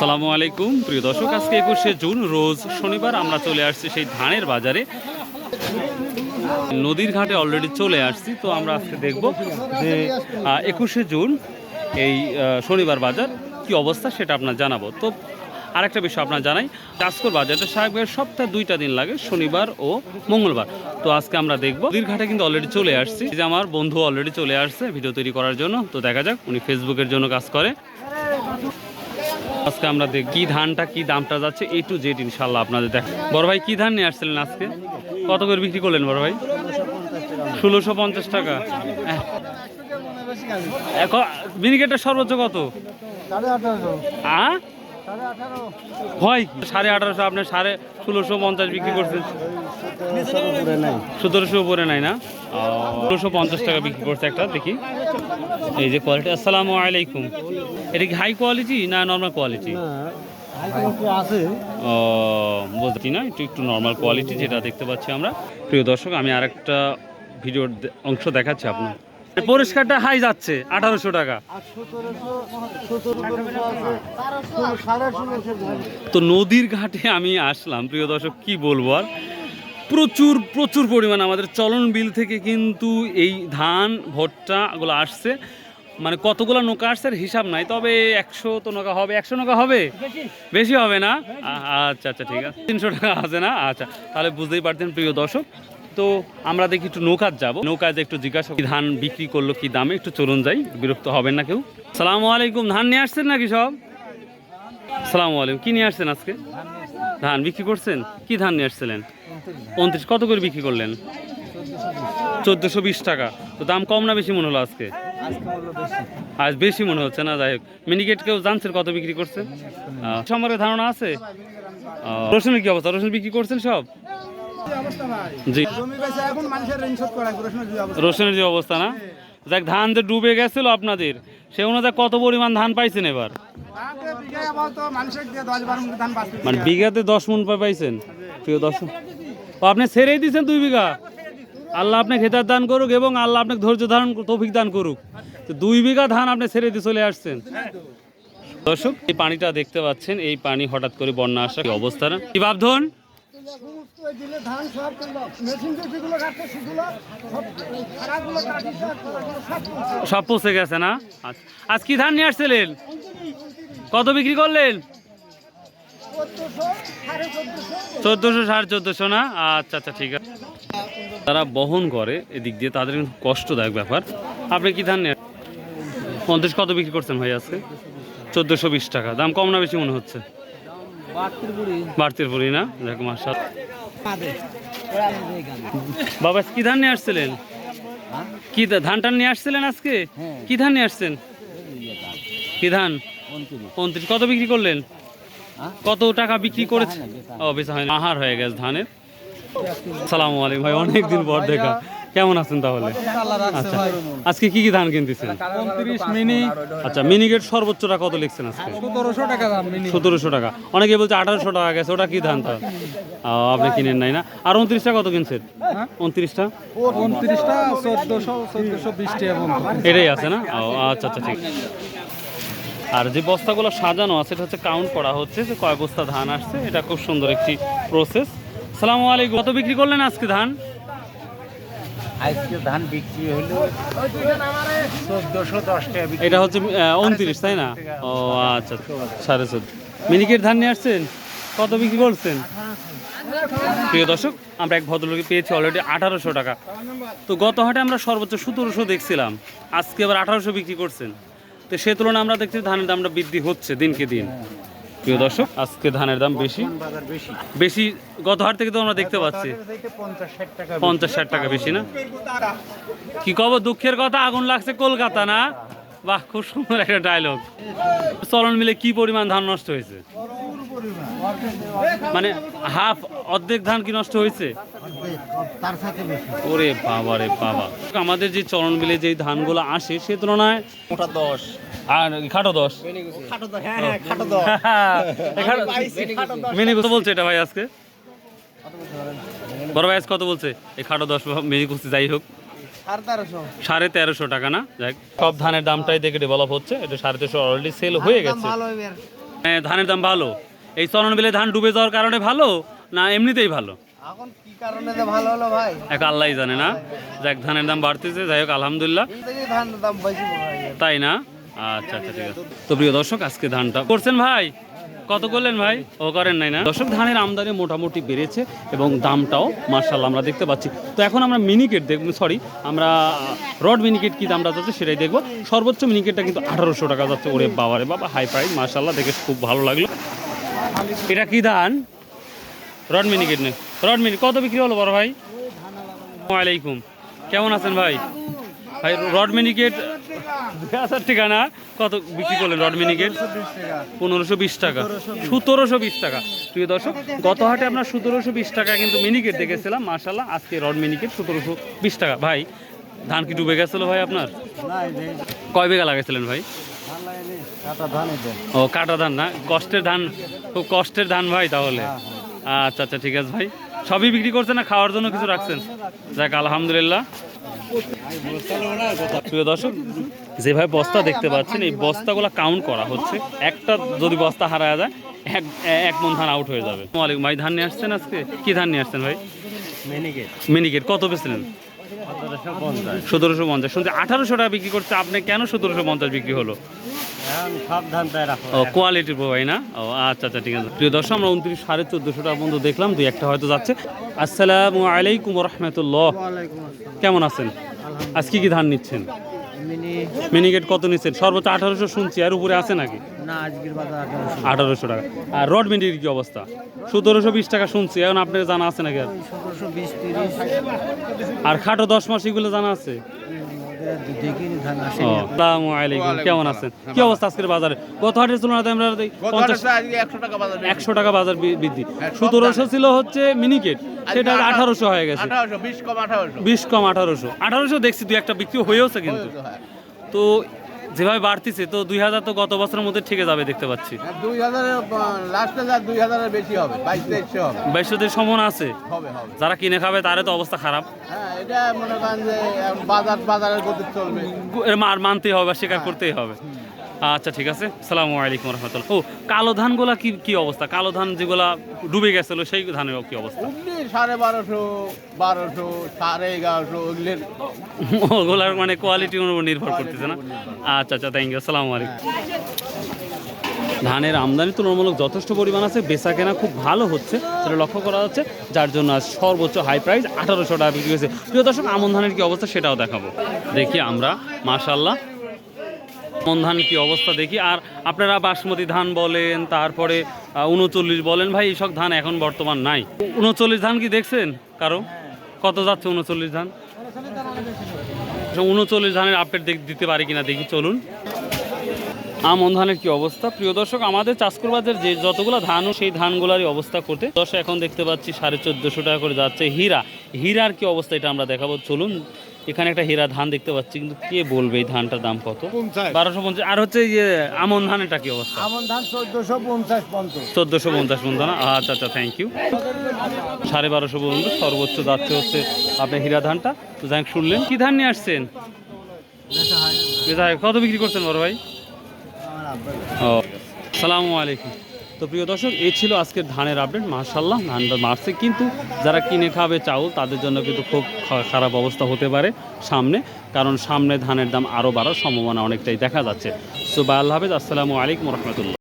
আসসালামু আলাইকুম। প্রিয় দর্শক, আজকে একুশে জুন, রোজ শনিবার আমরা চলে আসছি সেই ধানের বাজারে। নদীর ঘাটে অলরেডি চলে আসছি, তো আমরা আজকে দেখব যে একুশে জুন, এই শনিবার বাজার কি অবস্থা সেটা আপনার জানাব। তো আরেকটা বিষয় আপনার জানাই চাষকর বাজারটা স্বাভাবিক সপ্তাহে দুইটা দিন লাগে, শনিবার ও মঙ্গলবার। তো আজকে আমরা দেখব ঘাটে কিন্তু অলরেডি চলে আসছি। যে আমার বন্ধু অলরেডি চলে আসছে ভিডিও তৈরি করার জন্য, তো দেখা যাক, উনি ফেসবুকের জন্য কাজ করে। আজকে আমরা দেখ কি ধানটা কি দামটা যাচ্ছে এ টু জেড ইনশাল্লাহ আপনাদের দেখ বড় ভাই কি ধান নিয়ে আসছিলেন আজকে? কত করে বিক্রি করলেন বড় ভাই? ষোলোশো পঞ্চাশ টাকা। এখন মিনিকেটটা সর্বোচ্চ কত? আ হয় সাড়ে আঠারোশো, আপনি সাড়ে ষোলোশো পঞ্চাশ বিক্রি করছেন। সতেরোশো উপরে নাই না? ষোলোশো পঞ্চাশ টাকা বিক্রি করছে একটা, দেখি। এই যে কোয়ালিটি আসসালামু আলাইকুম। এটা কি হাই কোয়ালিটি না নর্মাল কোয়ালিটি ও বুঝছি না, একটু একটু নর্মাল কোয়ালিটি যেটা দেখতে পাচ্ছি আমরা। প্রিয় দর্শক, আমি আরেকটা ভিডিওর অংশ দেখাচ্ছি আপনার। পরিষ্কারটা হাই যাচ্ছে আঠারোশো টাকা। তো নদীর ঘাটে আমি আসলাম প্রিয় দর্শক কি বলব আর? প্রচুর প্রচুর পরিমাণ আমাদের চলন বিল থেকে কিন্তু এই ধান ভুট্টা এগুলো আসছে। মানে কতগুলো নৌকা আসছে আর হিসাব নাই তবে একশো তো নৌকা হবে একশো নৌকা হবে? বেশি। হবে না? আচ্ছা আচ্ছা ঠিক আছে। তিনশো টাকা আছে না? আচ্ছা তাহলে বুঝতেই পারতেন প্রিয় দর্শক। তো আমরা দেখি একটু নৌকার যাব। নৌকায় একটু জিজ্ঞাসা ধান বিক্রি করল কি দামে? একটু চলুন যাই, বিরক্ত হবেন না কেউ। সালামু আলাইকুম, ধান নিয়ে আসছেন নাকি সব? সালামু আলাইকুম, কি নিয়ে আসছেন আজকে? ধান বিক্রি করছেন? কি ধান নিয়ে আসছিলেন? উনত্রিশ, কত করে বিক্রি করলেন? চোদ্দোশো বিশ টাকা। তো দাম কম না বেশি মনে হলো আজকে? আজ বেশি মনে হচ্ছে না, যাই হোক। মিনিকেট কেউ জানছেন কত বিক্রি করছেন? সম্পর্কে ধারণা আছে? রসুনের কি অবস্থা? রসুন বিক্রি করছেন সব? জি। রসুনের যে অবস্থা না? যাক ধান যে ডুবে গেছিল আপনাদের সে অনুযায়ী কত পরিমাণ ধান পাইছেন এবার? দশ মানে বিঘাতে দশ মন পাইছেন? প্রিয় দর্শক ও আপনি ছেড়েই দিয়েছেন দুই বিঘা? আল্লাহ আপনাকে খেতার দান করুক এবং আল্লাহ আপনাকে ধৈর্য ধারণ তৌফিক দান করুক। তো দুই বিঘা ধান আপনি ছেড়ে দিয়ে চলে আসছেন। দর্শক এই পানিটা দেখতে পাচ্ছেন এই পানি হঠাৎ করে বন্যা আসা কি অবস্থা না? কি দিলে ধান সব মেশিন যেগুলো কাটছে সেগুলো সব পচে গেছে। না? আচ্ছা। আজ কি ধান নিয়ে আসছিলেন? কত বিক্রি করলেন? চোদ্দশো সাড়ে চোদ্দশো। চোদ্দোশো সাড়ে চোদ্দোশো না? আচ্ছা আচ্ছা ঠিক আছে। তারা বহন করে এদিক দিয়ে তাদের কিন্তু কষ্টদায়ক ব্যাপার। আপনি কি ধান নেন পঞ্চাশ কত বিক্রি করছেন ভাই আজকে? চোদ্দোশো বিশ টাকা। দাম কম না বেশি মনে হচ্ছে? বাড়তির পরি না? দেখ মার্শাল বাবা কি ধান নিয়ে আসছিলেন? কি ধান টান নিয়ে আসছিলেন আজকে? কি ধান নিয়ে আসছেন? কি ধান? পঁয়ত্রিশ কত বিক্রি করলেন? কত টাকা বিক্রি করেছে? ও হয়নি আহার হয়ে গেছে ধানের। সালামু আলাইকুম ভাই অনেকদিন পর দেখা। কেমন আছেন তাহলে? আচ্ছা। আজকে কি কি ধান কিনতেছেন? মিনি। আচ্ছা মিনিগেট সর্বোচ্চটা কত লিখছেন আজকে? সতেরোশো টাকা মিনি। সতেরোশো টাকা। অনেকে বলছে আঠারোশো টাকা গেছে ওটা কি ধান তা? ও, আপনি কিনেন নাই না? আর উনত্রিশটা কত কিনছেন? উনত্রিশটা? উনত্রিশটা চোদ্দশো চোদ্দশো বিশ এটাই আছে না? আচ্ছা আচ্ছা ঠিক। আর যে বস্তাগুলো সাজানো আছে এটা হচ্ছে কাউন্ট করা হচ্ছে যে কয় বস্তা ধান আসছে। এটা খুব সুন্দর একটি প্রসেস সালামু আলাইকুম। কত বিক্রি করলেন আজকে ধান? আজকে ধান বিক্রি হলো চোদ্দশো দশ টাকা এটা হচ্ছে উনত্রিশ তাই না? ও আচ্ছা সাড়ে চোদ্দ। মিনিকেট ধান নিয়ে আসছেন? কত বিক্রি করছেন? প্রিয় দর্শক আমরা এক ভদ্রলোকে পেয়েছি অলরেডি আঠারোশো টাকা। তো গত হাটে আমরা সর্বোচ্চ সতেরোশো দেখছিলাম। আজকে আবার আঠারোশো বিক্রি করছেন। তো সে তুলনায় আমরা দেখছি ধানের দামটা বৃদ্ধি হচ্ছে দিনকে দিন। প্রিয় দর্শক আজকে ধানের দাম বেশি। বেশি। গত হাট থেকে তো আমরা দেখতে পাচ্ছি। পঞ্চাশ ষাট টাকা বেশি। না? কি কব দুঃখের কথা আগুন লাগছে কলকাতা না? বাহ খুব সুন্দর একটা ডায়লগ চলন মিলে কি পরিমাণ ধান নষ্ট হয়েছে? মানে হাফ অর্ধেক ধান কি নষ্ট হয়েছে? তার সাথে বেশি ওরে বাবা রে বাবা। আমাদের যে চলন মিলে যে ধানগুলো আসে সে তুলনায় ওটা দশ। আর খাটো দশ। হ্যাঁ হ্যাঁ খাটো দশ। মিনি কত বলছে এটা ভাই আজকে? বড় ভাই আজ কত বলছে? এই খাটো দশ মিনি কুস্তি যাই হোক। সাড়ে তেরোশো। টাকা না? যাক সব ধানের দামটাই দেখে ডেভেলপ হচ্ছে। এটা সাড়ে তেরোশো অলরেডি সেল হয়ে গেছে। হ্যাঁ, ধানের দাম ভালো। এই চরণ বিলে ধান ডুবে যাওয়ার কারণে ভালো না এমনিতেই ভালো? এখন কি কারণে যে ভালো হলো ভাই? এক আল্লাহ জানে না। যাক ধানের দাম বাড়তেছে যাই হোক আলহামদুলিল্লাহ। ধানের দাম বেশি তাই না? আচ্ছা আচ্ছা ঠিক আছে। তো প্রিয় দর্শক আজকে ধানটা করছেন ভাই? কত করলেন ভাই? ও করেন নাই না? দর্শক ধানের আমদানি মোটামুটি বেড়েছে এবং দামটাও মার্শাল আমরা দেখতে পাচ্ছি। তো এখন আমরা মিনিকেট দেখব সরি আমরা রড মিনিকেট কি দামটা যাচ্ছে সেটাই দেখব। সর্বোচ্চ মিনিকেটটা কিন্তু আঠারোশো টাকা যাচ্ছে ওরে বাবারে বাবা হাই প্রাইস মার্শাল্লাহ দেখে খুব ভালো লাগল। এটা কি ধান? রড মিনিকেট নেই রড মিনিট কত বিক্রি হলো বড় ভাই? ওয়ালাইকুম। কেমন আছেন ভাই? ভাই রড মিনিকেট দুই হাজার টাকা না কত বিক্রি করলেন রড মিনিকেট পনেরোশো বিশ টাকা। সতেরোশো বিশ টাকা। প্রিয় দর্শক গত হাটে আমরা সতেরোশো বিশ টাকা কিন্তু মিনিকেট দেখেছিলাম। মার্শাল্লাহ আজকে রড মিনিকেট সতেরোশো বিশ টাকা। ভাই ধান কি ডুবে গেছিল ভাই আপনার? কয় বিঘা লাগাইছিলেন ভাই? ও কাটা ধান না? কষ্টের ধান খুব কষ্টের ধান ভাই তাহলে। আচ্ছা আচ্ছা ঠিক আছে ভাই। সবই বিক্রি করছেন না খাওয়ার জন্য কিছু রাখছেন? যাক আলহামদুলিল্লাহ। প্রিয় দর্শক যেভাবে বস্তা দেখতে পাচ্ছেন এই বস্তাগুলো কাউন্ট করা হচ্ছে। একটা যদি বস্তা হারায় যায় এক এক মন ধান আউট হয়ে যাবে। ওয়ালাইকুম ভাই ধান নিয়ে আসছেন আজকে? কি ধান নিয়ে আসছেন ভাই? মিনিকেট মিনিকেট কত পেয়েছিলেন সতেরোশো পঞ্চাশ। সতেরোশো পঞ্চাশ। শুনছি আঠারোশো টাকা বিক্রি করছে আপনি কেন সতেরোশো পঞ্চাশ বিক্রি হলো? ও কোয়ালিটির ভাই না? ও আচ্ছা আচ্ছা ঠিক আছে। প্রিয় দর্শক আমরা উনত্রিশ সাড়ে চোদ্দোশো টাকা পর্যন্ত দেখলাম দুই একটা হয়তো যাচ্ছে। আসসালামু আলাইকুম রহমতুল্লাহ কেমন আছেন? আজকে কি ধান নিচ্ছেন? মিনি। মিনিকেট কত নিচ্ছেন? সর্বোচ্চ আঠারোশো শুনছি আর উপরে আছে নাকি? আঠারোশো। টাকা। আর রড মিনিকেট কি অবস্থা? সতেরোশো বিশ টাকা শুনছি এখন আপনার জানা আছে নাকি আর? খাটো দশ মাস এগুলো জানা আছে? আসসালামু আলাইকুম। কেমন আছেন? কি অবস্থা আজকের বাজারে? গত হাটের তুলনায় আমরা একশো টাকা বাজার বৃদ্ধি। সতেরোশো ছিল হচ্ছে মিনিকেট সেটা আঠারোশো হয়ে গেছে। বিশ কম আঠারোশো। বিশ কম আঠারোশো। আঠারোশো দেখছি দুই একটা বিক্রি হয়েওছে কিন্তু। তো যেভাবে বাড়তিছে তো দুই হাজার তো গত বছরের মধ্যে ঠেকে যাবে দেখতে পাচ্ছি। দুই হাজারের লাস্টে যা দুই হাজারের বেশি হবে বাইশ তেইশশো হবে। বাইশোদের সম্ভাবনা আছে? যারা কিনে খাবে তারে তো অবস্থা খারাপ। হ্যাঁ এটা মনে করেন যে বাজার বাজারের গতি চলবে। এর মানতেই হবে স্বীকার করতেই হবে। আচ্ছা ঠিক আছে। সালামু আলাইকুম রহমতুল্লাহ। ও কালো ধানগুলা কি কি অবস্থা? কালো ধান যেগুলা ডুবে গেছিল সেই ধানের কি অবস্থা? সাড়ে বারোশো বারোশো সাড়ে এগারোশো ওগুলির ওগুলার মানে কোয়ালিটির উপর নির্ভর করতেছে না? আচ্ছা আচ্ছা থ্যাংক ইউ আসসালামু আলাইকুম। ধানের আমদানি তুলনামূলক যথেষ্ট পরিমাণ আছে বেচা কেনা খুব ভালো হচ্ছে সেটা লক্ষ্য করা যাচ্ছে। যার জন্য আজ সর্বোচ্চ হাই প্রাইস আঠারোশো টাকা বিক্রি হয়েছে। প্রিয় দর্শক আমন ধানের কি অবস্থা সেটাও দেখাবো। দেখি আমরা মাশাল্লাহ আমন ধান কি অবস্থা দেখি। আর আপনারা বাসমতি ধান বলেন, তারপরে উনচল্লিশ বলেন, ভাই, এইসব ধান এখন বর্তমান নাই। উনচল্লিশ ধান কি দেখছেন কারও? কত যাচ্ছে উনচল্লিশ ধান? উনচল্লিশ ধানের আপডেট দিতে পারি কিনা দেখি, চলুন। আমন ধানের কি অবস্থা? প্রিয় দর্শক, আমাদের চাষকুর বাজার যে যতগুলো ধান সেই ধানগুলোরই অবস্থা করতে দর্শক এখন দেখতে পাচ্ছি সাড়ে চোদ্দোশো টাকা করে যাচ্ছে হীরা। হীরার কি অবস্থা এটা আমরা দেখাবো, চলুন। এখানে একটা হীরা ধান দেখতে পাচ্ছি কিন্তু কে বলবে এই ধানটার দাম কত? বারোশো পঞ্চাশ আর হচ্ছে ইয়ে আমন ধানেরটা কি অবস্থা? আমন ধান চোদ্দশো পঞ্চাশ পঞ্চাশ চোদ্দোশো পঞ্চাশ পর্যন্ত না? আচ্ছা আচ্ছা থ্যাংক ইউ সাড়ে বারোশো পর্যন্ত সর্বোচ্চ যাচ্ছে হচ্ছে আপনি হীরা ধানটা। তো যাই শুনলেন। কি ধান নিয়ে আসছেন? কত বিক্রি করছেন বড় ভাই? ও সালামু আলাইকুম। তো প্রিয় দর্শক এই ছিল আজকের ধানের আপডেট মার্শাল্লাহ ধান মারছে। কিন্তু যারা কিনে খাবে চাউল, তাদের জন্য কিন্তু খুব খারাপ অবস্থা হতে পারে সামনে। কারণ সামনে ধানের দাম আরও বাড়ার সম্ভাবনা অনেকটাই দেখা যাচ্ছে। সো বা আল্লাহ হাফেজ। আসসালামু আলাইকুম রহমতুল্লাহ।